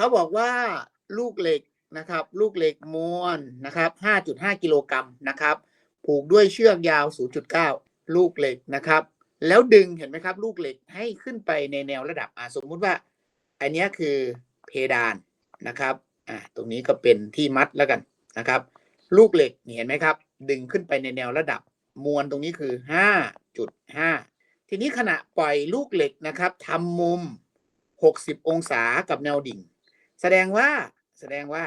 เขาบอกว่าลูกเหล็กนะครับ ลูกเหล็กมวลนะครับ5.5กิโลกรัมนะครับ ผูกด้วยเชือกยาว 0.9 ลูกเหล็กนะครับ แล้วดึงเห็นไหมครับ ลูกเหล็กให้ขึ้นไปในแนวระดับอ่าสมมุติว่า อันนี้คือเพดานนะครับอ่าตรงนี้ก็เป็นที่มัดแล้วกันนะครับ ลูกเหล็กเห็นไหมครับ ดึงขึ้นไปในแนวระดับมวลตรงนี้คือ 5.5 ทีนี้ขณะปล่อยลูกเหล็กนะครับทำมุม 60 องศากับแนวดิ่ง แสดงว่าแสดงว่า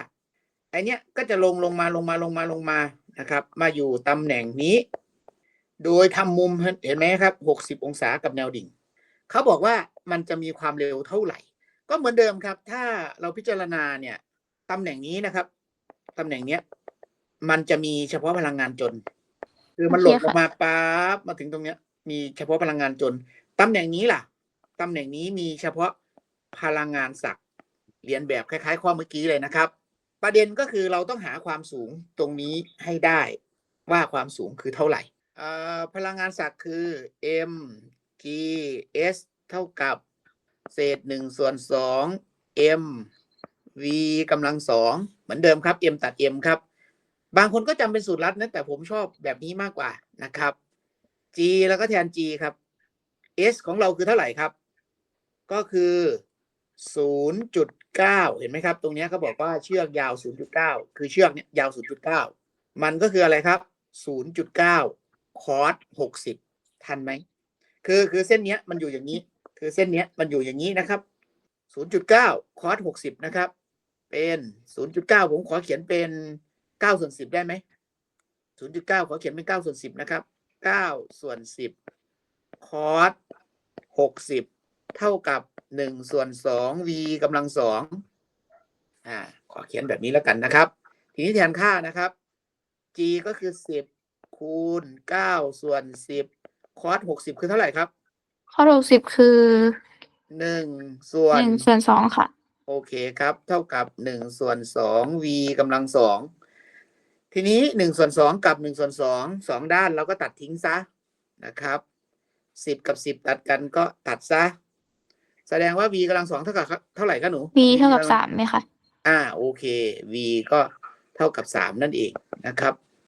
ไอเนี้ยก็จะลงลงมาลงมาลงมาลงมานะครับ มาอยู่ตำแหน่งนี้ โดยทำมุมเห็นไหมครับ60องศากับแนวดิ่งเขาบอกว่ามันจะมีความเร็วเท่าไหร่ ก็เหมือนเดิมครับ ถ้าเราพิจารณาเนี่ยตำแหน่งนี้นะครับตำแหน่งเนี้ยมันจะมีเฉพาะพลังงานจน คือมันหล่นโอเคลงมาปั๊บมาถึงตรงเนี้ย มีเฉพาะพลังงานจนตำแหน่งนี้ล่ะตำแหน่งนี้มีเฉพาะพลังงานศักดิ์ เรียนแบบคล้าย ๆ ข้อเมื่อกี้เลยนะครับ ประเด็นก็คือเราต้องหาความสูงตรงนี้ให้ได้ว่าความสูงคือเท่าไหร่พลังงานศักดิ์คือ m g s เท่ากับ เศษหนึ่งส่วนสอง m v กำลังสองเหมือนเดิมครับ m ตัด m ครับ บางคนก็จำเป็นสูตรลัดนะแต่ผมชอบแบบนี้มากกว่านะครับ g แล้วก็แทน g ครับ s ของเราคือเท่าไหร่ครับ ก็คือ 0.9 เห็นไหมครับ ตรงนี้เขาบอกว่าเชือกยาว 0.9 คือเชือกเนี้ยยาว 0.9 มันก็คืออะไรครับ 0.9 คอร์ส60 ทันไหม คือคือเส้นเนี้ยมันอยู่อย่างนี้ คือเส้นเนี้ยมันอยู่อย่างนี้นะครับ 0.9 คอร์ส60 นะครับ เป็น 0.9 ผมขอเขียนเป็น9ส่วน10 ได้ไหม 0.9 ขอเขียนเป็น9ส่วน10 นะครับ9ส่วน10 คอร์ส60 เท่ากับ1ส่วน2 v กำลังสองอ่าขอเขียนแบบนี้แล้วกันนะครับ ทีนี้แทนค่านะครับ g ก็คือ10คูณ9ส่วน10คอร์ส60คือเท่าไหร่ครับข้อหกสิบคือ1ส่วหนนึ่งส่วนสองค่ะ โอเคครับ เท่ากับหนึ่งส่วนสอง v กำลังสองทีนี้หนึ่งส่วนสองกับหนึ่งส่วนสองสองด้านเราก็ตัดทิ้งซะนะครับสิบกับสิบตัดกันก็ตัดซะ แสดงว่า v กำลังสองเท่ากับเท่าไหร่คะหนู v เท่ากับสามไหมคะ อ่าโอเค v ก็เท่ากับสามนั่นเองนะครับ